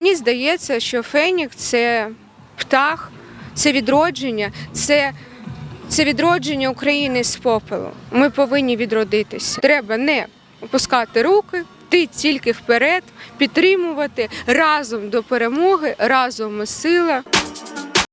Мені здається, що Фенік це птах, це відродження, це, це відродження України з попелу. Ми повинні відродитися. Треба не опускати руки, йти тільки вперед, підтримувати разом до перемоги, разом ми сила.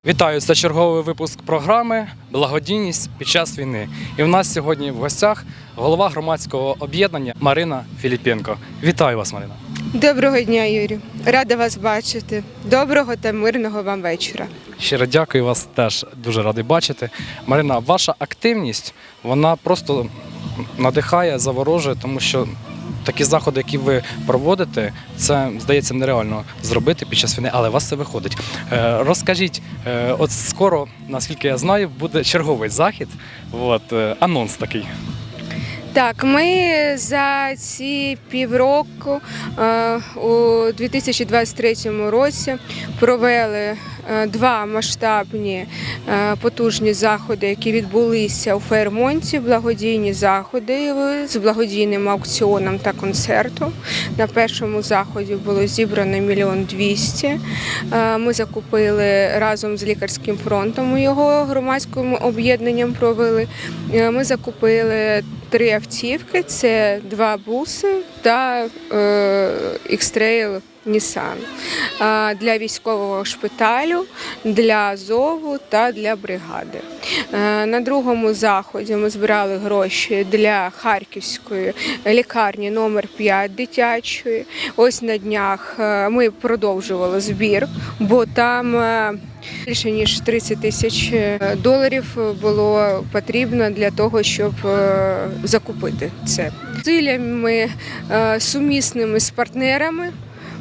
Вітаю! Це черговий випуск програми Благодійність під час війни. І в нас сьогодні в гостях голова громадського об'єднання Марина Філіпенко. Вітаю вас, Марина. Доброго дня, Юрій. Рада вас бачити. Доброго та мирного вам вечора. Щиро дякую вас теж дуже радий бачити. Марина, ваша активність вона просто надихає, заворожує, тому що такі заходи, які ви проводите, це здається нереально зробити під час війни, але у вас це виходить. Е, Розкажіть, е, от скоро, наскільки я знаю, буде черговий захід. От е, анонс такий. Так, ми за ці півроку у 2023 році провели два масштабні е, потужні заходи, які відбулися у Фейрмонті, благодійні заходи е, з благодійним аукціоном та концертом. На першому заході було зібрано мільйон двісті. Е, Ми закупили разом з лікарським фронтом. Його громадським об'єднанням провели. Е, Ми закупили три автівки: це два буси та е, Е, для військового шпиталю, для ЗОВу та для бригади. На другому заході ми збирали гроші для Харківської лікарні номер 5 дитячої. Ось на днях ми продовжували збір, бо там. Більше ніж 30 тисяч е, доларів було потрібно для того, щоб е, закупити це. Зусиллями е, сумісними з партнерами.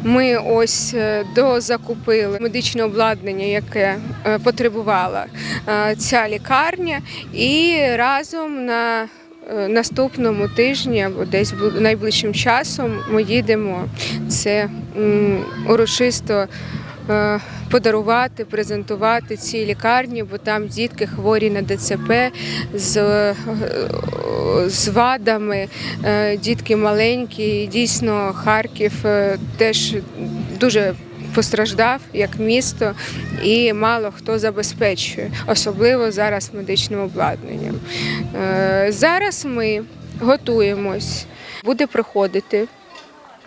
Ми ось е, дозакупили медичне обладнання, яке е, потребувала е, ця лікарня, і разом на наступному тижні або десь найближчим часом ми їдемо. Це урочисто подарувати, презентувати ці лікарні, бо там дітки хворі на ДЦП з, е, з вадами, е, дітки маленькі. І дійсно, Харків е, теж дуже. Постраждав як місто, і мало хто забезпечує, особливо зараз медичним обладнанням. Е, Зараз ми готуємось. Буде проходити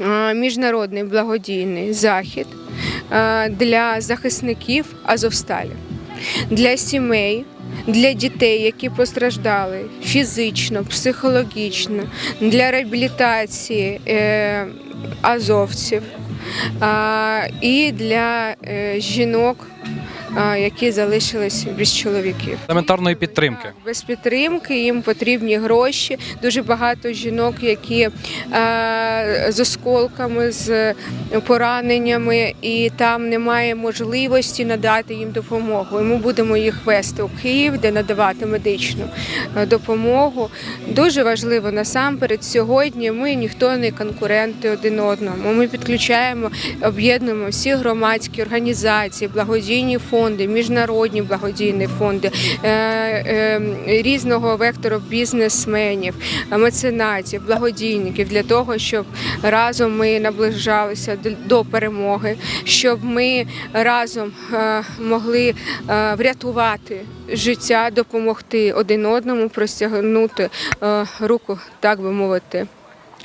е, міжнародний благодійний захід е, для захисників Азовсталі, для сімей, для дітей, які постраждали фізично, психологічно, для реабілітації е, азовців е, і для е, жінок, е, які залишились без чоловіків. Елементарної підтримки. Без підтримки їм потрібні гроші. Дуже багато жінок, які з осколками, з пораненнями, і там немає можливості надати їм допомогу. І ми будемо їх вести у Київ, де надавати медичну допомогу. Дуже важливо насамперед сьогодні. Ми ніхто не конкуренти один одному. Ми підключаємо, об'єднуємо всі громадські організації, благодійні фонди, міжнародні благодійні фонди, е, е, різного вектору бізнесменів, меценатів, благодійників для того, щоб разом ми наближалися до- перемоги, щоб ми разом е, могли врятувати життя, допомогти один одному, простягнути руку, так би мовити.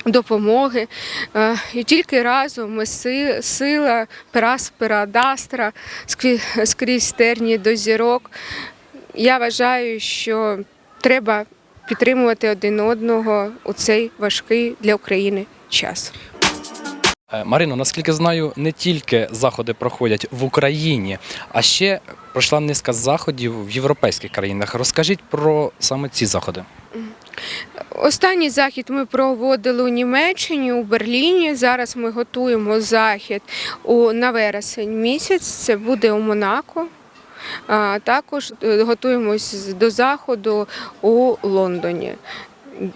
Допомоги Е, і тільки разом ми сила, праспера, дастра скрі- скрізь терні до зірок. Я вважаю, що треба підтримувати один одного у цей важкий для України час. Е, Марино, наскільки знаю, не тільки заходи проходять в Україні, а ще пройшла низка заходів в європейських країнах. Розкажіть про саме ці заходи. Останній захід ми проводили у Німеччині, у Берліні. Зараз ми готуємо захід на вересень місяць. Це буде у Монако. А також е, готуємось до заходу у Лондоні.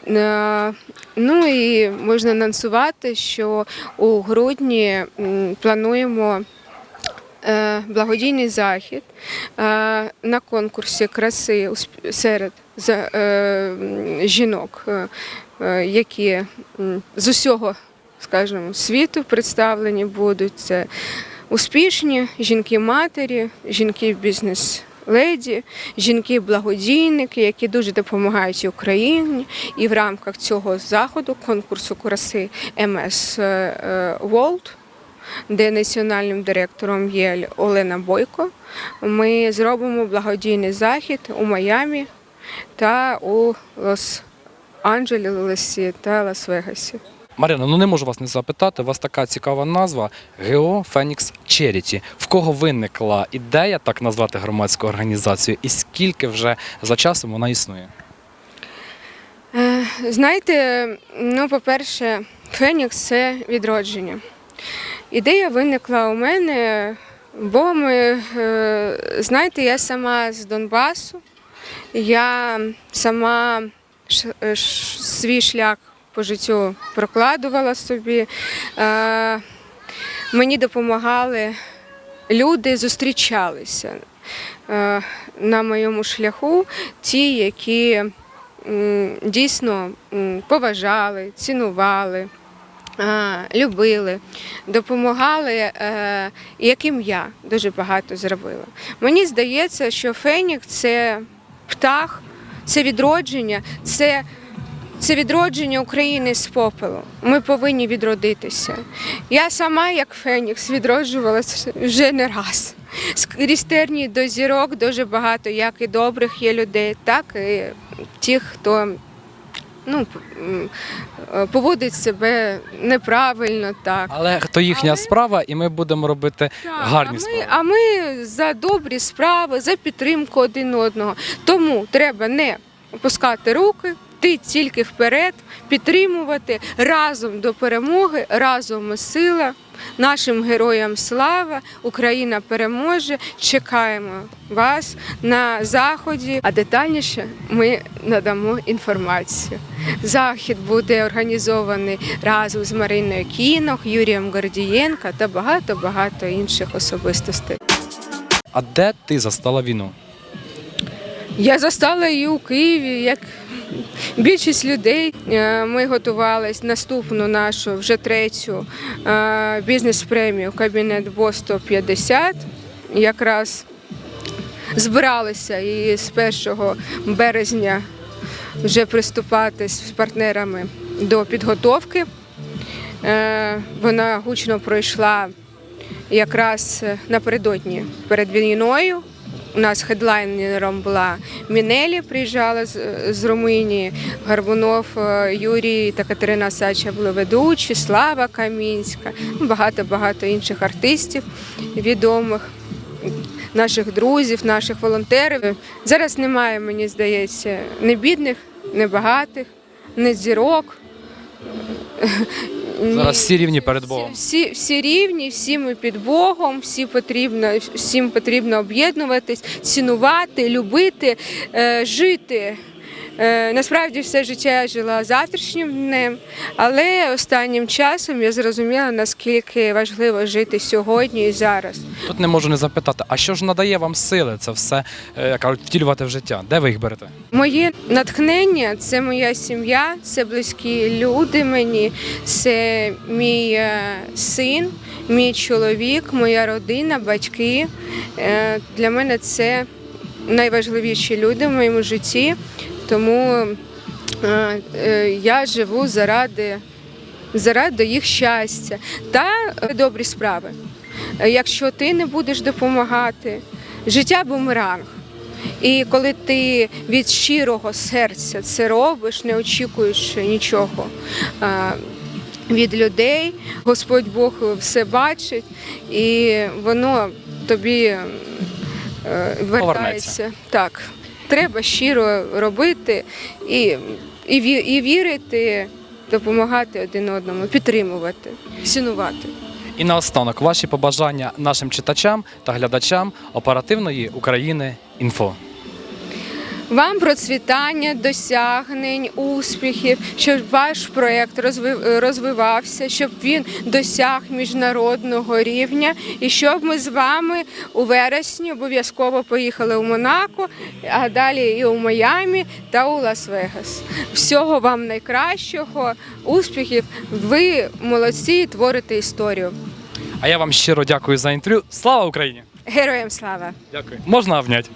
Е, Ну і можна анонсувати, що у грудні плануємо благодійний захід е, на конкурсі краси серед е, жінок, е, е, які з усього, скажімо, світу представлені будуть. Це успішні жінки-матері, жінки-бізнес-леді, жінки-благодійники, які дуже допомагають Україні. І в рамках цього заходу, конкурсу краси МС World, де національним директором є Олена Бойко, ми зробимо благодійний захід у Майамі та у Лос-Анджелесі та Лас-Вегасі. Марина, ну не можу вас не запитати. У вас така цікава назва ГО Фенікс Черіті. В кого виникла ідея так назвати громадську організацію, і скільки вже за часом вона існує? Е, Знаєте, ну, по-перше, Фенікс це відродження. Ідея виникла у мене, бо ми, е, знаєте, я сама з Донбасу, я сама е, свій шлях по життю прокладувала собі. Е, Мені допомагали люди, зустрічалися на моєму шляху, ті, які дійсно поважали, цінували, любили, допомагали, е, яким я дуже багато зробила. Мені здається, що Фенік це птах, це відродження, це. Це відродження України з попелу. Ми повинні відродитися. Я сама, як Фенікс, відроджувалася вже не раз. Скрізь терні до зірок дуже багато, як і добрих є людей, так і тих, хто ну, е, поводить себе неправильно. Так. Але то їхня Але- справа, і ми будемо робити Так, гарні а ми, справи. а ми за добрі справи, за підтримку один одного. Тому треба не опускати руки, Ти тільки вперед, підтримувати разом до перемоги, разом ми сила. Нашим героям слава, Україна переможе. Чекаємо вас на заході. А детальніше ми надамо інформацію. Захід буде організований разом з Мариною Кінох, Юрієм Гордієнко та багато багато інших особистостей. А де ти застала війну? Я застала її у Києві, як більшість людей. Е, Ми готувалися наступну нашу, вже третю е, бізнес-премію Кабінет Бо 150. Якраз збиралися і з 1 березня вже приступати з партнерами до підготовки. Е, Вона гучно пройшла якраз напередодні перед війною. У нас хедлайнером була Мінелі, приїжджала з, з Румунії, Гарбунов, е, Юрій та Катерина Сача були ведучі, Слава Камінська, багато-багато інших артистів відомих, наших друзів, наших волонтерів. Зараз немає, мені здається, ні бідних, ні багатих, ні зірок. Зараз всі рівні перед Богом. Всі, всі рівні, всі ми під Богом, всі потрібно, всім потрібно об'єднуватись, цінувати, любити, е, жити. Е, насправді все життя я жила завтрашнім днем, але останнім часом я зрозуміла, наскільки важливо жити сьогодні і зараз. Тут не можу не запитати, а що ж надає вам сили це все е, як кажуть, втілювати в життя? Де ви їх берете? Моє натхнення це моя сім'я, це близькі люди мені, це мій е, син, мій чоловік, моя родина, батьки. Для мене це найважливіші люди в моєму житті, тому е, е, я живу заради, заради їх щастя та е, добрі справи. Якщо ти не будеш допомагати, життя бумеранг. І коли ти від щирого серця це робиш, не очікуючи нічого від людей, Господь Бог все бачить, і воно тобі вертається. Так, треба щиро робити і, і, і вірити, допомагати один одному, підтримувати, цінувати. І наостанок ваші побажання нашим читачам та глядачам оперативної України інфо. Вам процвітання, досягнень, успіхів, щоб ваш проєкт розви- розвивався, щоб він досяг міжнародного рівня, і щоб ми з вами у вересні обов'язково поїхали у Монако, а далі і у Майамі та у Лас-Вегас. Всього вам найкращого, успіхів! Ви молодці, творите історію. А я вам щиро дякую за інтерв'ю. Слава Україні! Героям слава! Дякую. Можна обняти?